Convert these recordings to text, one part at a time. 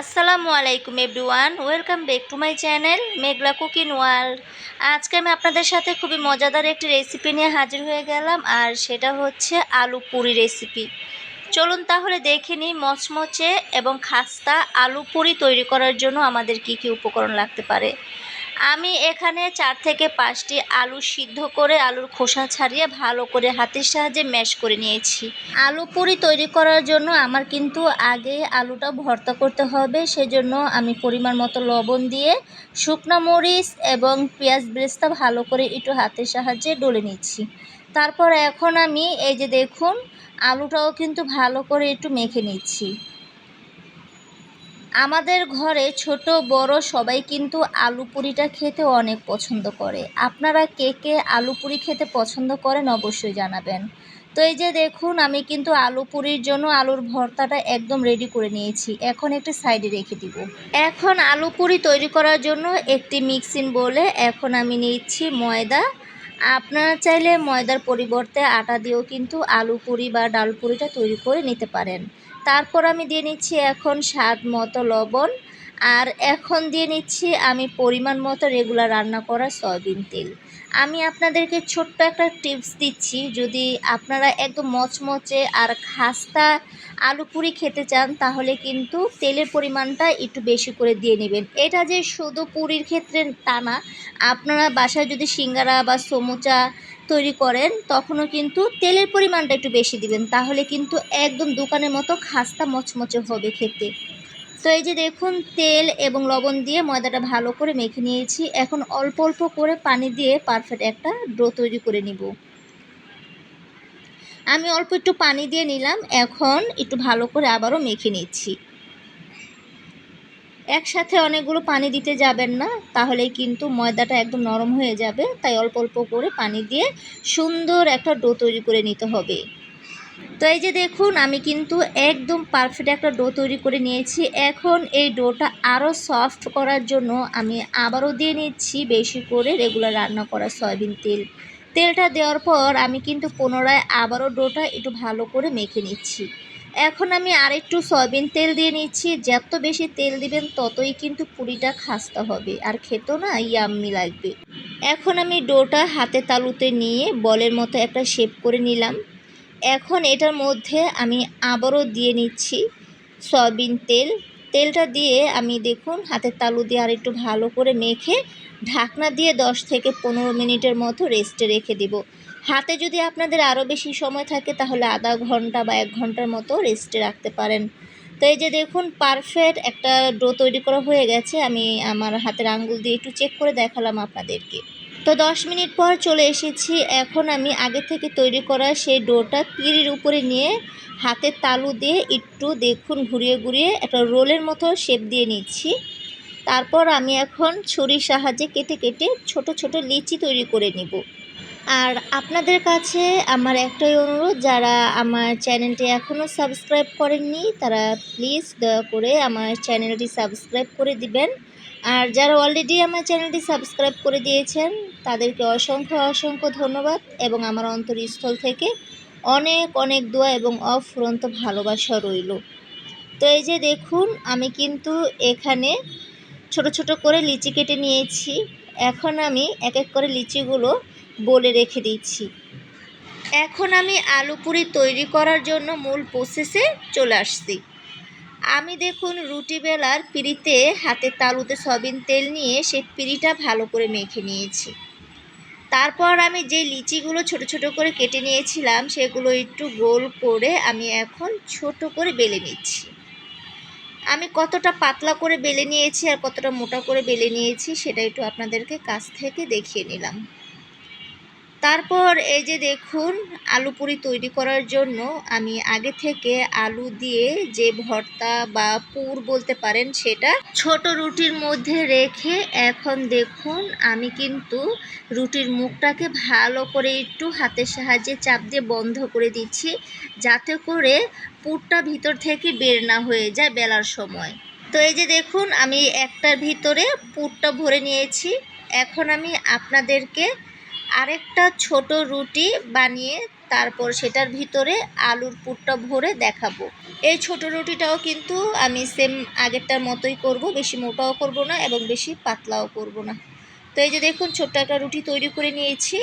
আসসালামু আলাইকুম everyone, welcome back to my channel Meghla cooking world. আজকে আমি আপনাদের সাথে খুবই মজাদার একটি রেসিপি নিয়ে হাজির হয়ে গেলাম, আর সেটা হচ্ছে আলু পুরি রেসিপি। চলুন তাহলে দেখে নিই মচমচে এবং খাস্তা আলু পুরি তৈরি করার জন্য আমাদের কি কি উপকরণ লাগতে পারে। আমি এখানে চার থেকে পাঁচটি আলু সিদ্ধ করে আলুর খোসা ছাড়িয়ে ভালো করে হাতের সাহায্যে ম্যাশ করে নিয়েছি। আলু পুরি তৈরি করার জন্য আমার কিন্তু আগে আলুটা ভর্তা করতে হবে, সেজন্য আমি পরিমাণ মতো লবণ দিয়ে শুকনো মরিচ এবং পেঁয়াজ ব্রেস্তা ভালো করে একটু হাতের সাহায্যে ডলে নিচ্ছি। তারপর এখন আমি এই যে দেখুন, আলুটাও কিন্তু ভালো করে একটু মেখে নিচ্ছি। আমাদের ঘরে ছোট, বড় সবাই কিন্তু আলু পুরিটা খেতে অনেক পছন্দ করে। আপনারা কে কে আলু পুরি খেতে পছন্দ করেন অবশ্যই জানাবেন। তো এই যে দেখুন, আমি কিন্তু আলু পুরির জন্য আলুর ভর্তাটা একদম রেডি করে নিয়েছি। এখন একটি সাইডে রেখে দিব। এখন আলু পুরি তৈরি করার জন্য একটি মিক্সিং বলে এখন আমি নিচ্ছি ময়দা। আপনারা চাইলে ময়দার পরিবর্তে আটা দিয়েও কিন্তু আলু পুরি বা ডাল পুরিটা তৈরি করে নিতে পারেন। তারপর আমি দিয়ে নিচ্ছি এখন স্বাদ মতো লবণ। আর এখন দিয়ে নিচ্ছি আমি পরিমাণ মতো রেগুলার রান্না করা সয়াবিন তেল। আমি আপনাদেরকে ছোট্ট একটা টিপস দিচ্ছি, যদি আপনারা একদম মচমচে আর খাস্তা আলু পুরি খেতে চান, তাহলে কিন্তু তেলের পরিমাণটা একটু বেশি করে দিয়ে নেবেন। এটা যে শুধু পুরীর ক্ষেত্রে তা না, আপনারা বাসায় যদি সিঙ্গারা বা সমুচা তৈরি করেন, তখনও কিন্তু তেলের পরিমাণটা একটু বেশি দিবেন, তাহলে কিন্তু একদম দোকানের মতো খাস্তা মচমচে হবে খেতে। তো এই যে দেখুন, তেল এবং লবণ দিয়ে ময়দাটা ভালো করে মেখে নিয়েছি। এখন অল্প অল্প করে পানি দিয়ে পারফেক্ট একটা ডো তৈরি করে নিব। আমি অল্প একটু পানি দিয়ে নিলাম, এখন একটু ভালো করে আবারও মেখে নিচ্ছি। একসাথে অনেকগুলো পানি দিতে যাবেন না তাহলে কিন্তু ময়দাটা একদম নরম হয়ে যাবে, তাই অল্প অল্প করে পানি দিয়ে সুন্দর একটা ডো তৈরি করে নিতে হবে। তো এই যে দেখুন, আমি কিন্তু একদম পারফেক্ট একটা ডো তৈরি করে নিয়েছি। এখন এই ডোটা আরও সফট করার জন্য আমি আবারও দিয়ে নিচ্ছি বেশি করে রেগুলার রান্না করা সয়াবিন তেল। তেলটা দেওয়ার পর আমি কিন্তু পুনরায় আবারও ডোটা একটু ভালো করে মেখে নিচ্ছি। এখন আমি আরেকটু সয়াবিন তেল দিয়ে নিচ্ছি। যত বেশি তেল দিবেন, ততই কিন্তু পুরিটা খাস্তা হবে। আর খেতেও না ইয়াম্মি লাগবে। এখন আমি ডোটা হাতে তালুতে নিয়ে বলের মতো একটা শেপ করে নিলাম। এখন এটার মধ্যে আমি আবারও দিয়ে নিচ্ছি সয়াবিন তেল। তেলটা দিয়ে আমি দেখুন হাতের তালু দিয়ে আর একটু ভালো করে মেখে ঢাকনা দিয়ে দশ থেকে পনেরো মিনিটের মতো রেস্টে রেখে দিব। হাতে যদি আপনাদের আরও বেশি সময় থাকে, তাহলে আধা ঘণ্টা বা এক ঘণ্টার মতো রেস্টে রাখতে পারেন। তো এই যে দেখুন পারফেক্ট একটা ডো তৈরি করা হয়ে গেছে। আমি আমার হাতের আঙ্গুল দিয়ে একটু চেক করে দেখালাম আপনাদেরকে। তো দশ মিনিট পর চলে এসেছি। এখন আমি আগে থেকে তৈরি করা সেই ডোটা পিঁড়ির উপরে নিয়ে হাতের তালু দিয়ে একটু দেখুন ঘুরিয়ে ঘুরিয়ে একটা রোলের মতো শেপ দিয়ে নিচ্ছি। তারপর আমি এখন ছুরির সাহায্যে কেটে কেটে ছোট ছোট লিচি তৈরি করে নিব। আর আপনাদের কাছে আমার একটাই অনুরোধ, যারা আমার চ্যানেলটি এখনও সাবস্ক্রাইব করেননি, তারা প্লিজ দয়া করে আমার চ্যানেলটি সাবস্ক্রাইব করে দিবেন। আর যারা অলরেডি আমার চ্যানেলটি সাবস্ক্রাইব করে দিয়েছেন, তাদেরকে অসংখ্য অসংখ্য ধন্যবাদ এবং আমার অন্তরস্থল থেকে অনেক অনেক দোয়া এবং অফুরন্ত ভালোবাসা রইল। তো এই যে দেখুন, আমি কিন্তু এখানে ছোট ছোট করে লিচি কেটে নিয়েছি। এখন আমি এক এক করে লিচিগুলো বলে রেখে দিচ্ছি। এখন আমি আলু পুরি তৈরি করার জন্য মূল প্রসেসে চলে আসছি। আমি দেখুন রুটি বেলার পিড়িতে হাতে তালুতে সয়াবিন তেল নিয়ে সেই পিড়িটা ভালো করে মেখে নিয়েছি। তারপর আমি যে লিচিগুলো ছোট ছোট করে কেটে নিয়েছিলাম, সেগুলো একটু গোল করে আমি এখন ছোট করে বেলে নিচ্ছি। আমি কতটা পাতলা করে বেলে নিয়েছি আর কতটা মোটা করে বেলে নিয়েছি, সেটা একটু আপনাদেরকে কাছ থেকে দেখিয়ে নিলাম। তারপর এই যে দেখুন, আলু পুরি তৈরি করার জন্য আমি আগে থেকে আলু দিয়ে যে ভর্তা বা পুর বলতে পারেন সেটা ছোট রুটির মধ্যে রেখে এখন দেখুন, আমি কিন্তু রুটির মুখটাকে ভালো করে একটু হাতের সাহায্যে চাপ দিয়ে বন্ধ করে দিচ্ছি, যাতে করে পুরটা ভিতর থেকে বের না হয়ে যায় বেলার সময়। তো এই যে দেখুন, আমি একটার ভিতরে পুরটা ভরে নিয়েছি। এখন আমি আপনাদেরকে আরেকটা ছোট রুটি বানিয়ে তারপর সেটার ভিতরে আলুর পুরটা ভরে দেখাবো। এই ছোট রুটিটাও কিন্তু আমি সেম আগেরটার মতোই করব, বেশি মোটাও করব না এবং বেশি পাতলাও করব না। তো এই যে দেখুন, ছোট্ট একটা রুটি তৈরি করে নিয়েছি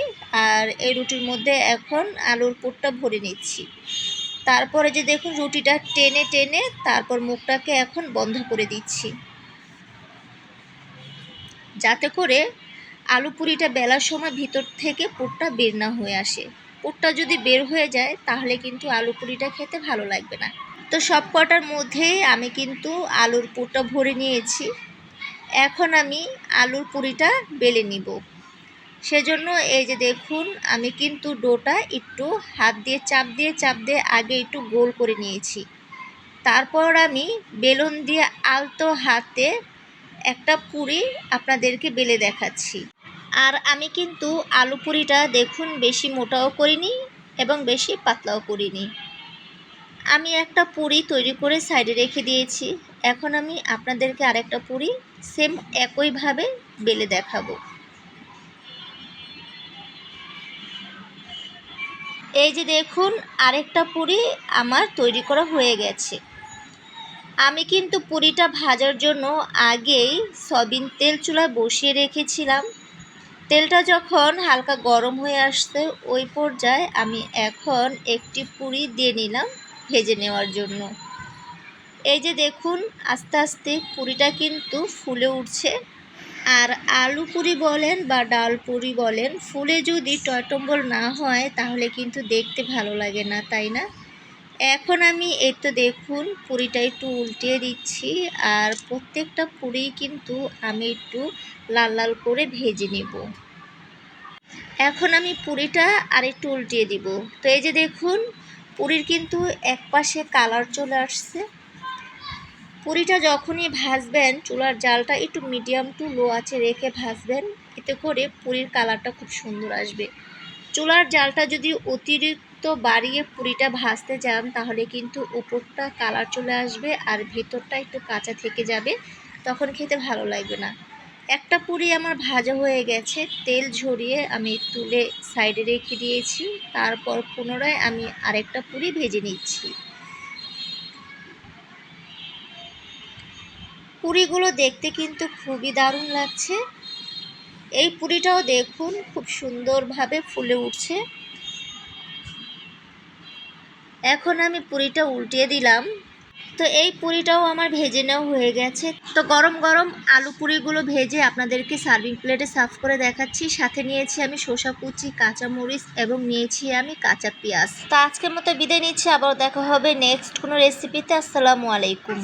আর এই রুটির মধ্যে এখন আলুর পুরটা ভরে নিচ্ছি। তারপরে যে দেখুন, রুটিটা টেনে টেনে তারপর মুখটাকে এখন বন্ধ করে দিচ্ছি। যাতে করে আলু পুরিটা বেলার সময় ভিতর থেকে পুরটা বের না হয়ে আসে। পুরটা যদি বের হয়ে যায়, তাহলে কিন্তু আলু পুরিটা খেতে ভালো লাগবে না। তো সব কটার মধ্যেই আমি কিন্তু আলুর পুরটা ভরে নিয়েছি। এখন আমি আলুর পুরিটা বেলে নিব। সেজন্য এই যে দেখুন, আমি কিন্তু ডোটা একটু হাত দিয়ে চাপ দিয়ে চাপ দিয়ে আগে একটু গোল করে নিয়েছি। তারপর আমি বেলুন দিয়ে আলতো হাতে একটা পুরি আপনাদেরকে বেলে দেখাচ্ছি। আর আমি কিন্তু আলু পুরিটা দেখুন বেশি মোটাও করিনি এবং বেশি পাতলাও করিনি। আমি একটা পুরি তৈরি করে সাইডে রেখে দিয়েছি। এখন আমি আপনাদেরকে আরেকটা পুরি সেম একইভাবে বেলে দেখাবো। এই যে দেখুন আরেকটা পুরি আমার তৈরি করা হয়ে গেছে। আমি কিন্তু পুরিটা ভাজার জন্য আগেই সয়াবিন তেল চুলায় বসিয়ে রেখেছিলাম। তেলটা যখন হালকা গরম হয়ে আসছে, ওই পর্যায়ে আমি এখন একটি পুরি দিয়ে নিলাম ভেজে নেওয়ার জন্য। এই যে দেখুন, আস্তে আস্তে পুরিটা কিন্তু ফুলে উঠছে। আর আলু পুরি বলেন বা ডাল পুরি বলেন, ফুলে যদি টয়টম্বল না হয়, তাহলে কিন্তু দেখতে ভালো লাগে না, তাই না? এখন আমি এই তো দেখুন, পুরিটা একটু উল্টিয়ে দিচ্ছি, আর প্রত্যেকটা পুরি কিন্তু আমি একটু লাল লাল করে ভেজে নেব। এখন আমি পুরিটা আর একটু উল্টিয়ে দিব। তো এই যে দেখুন, পুরির কিন্তু এক পাশে কালার চলে আসছে। পুরিটা যখনই ভাজবেন, চুলার জালটা একটু মিডিয়াম টু লো আছে রেখে ভাজবেন, এতে করে পুরির কালারটা খুব সুন্দর আসবে। চুলার জালটা যদি অতিরিক্ত বাড়িয়ে পুরিটা ভাজতে যান, তাহলে কিন্তু উপরটা কালার চলে আসবে আর ভেতরটা একটু কাঁচা থেকে যাবে, তখন খেতে ভালো লাগবে না। একটা পুরি আমার ভাজা হয়ে গেছে, তেল ঝরিয়ে আমি তুলে সাইডে রেখে দিয়েছি, তারপর পুনরায় আমি আরেকটা পুরি ভেজে নিচ্ছি। পুরিগুলো দেখতে কিন্তু খুবই দারুণ লাগছে। এই পুরিটাও দেখুন, খুব সুন্দরভাবে ফুলে উঠছে। এখন আমি পুরিটা উল্টিয়ে দিলাম। তো এই পুরিটাও আমার ভেজে নেওয়া হয়ে গেছে। তো গরম গরম আলু পুরিগুলো ভেজে আপনাদেরকে সার্ভিং প্লেটে সার্ভ করে দেখাচ্ছি। সাথে নিয়েছি আমি শসা কুচি, কাঁচামরিচ এবং নিয়েছি আমি কাঁচা পেঁয়াজ। তো আজকের মতো বিদায় নিচ্ছি। আবার দেখা হবে নেক্সট কোনো রেসিপিতে আসসালামু আলাইকুম।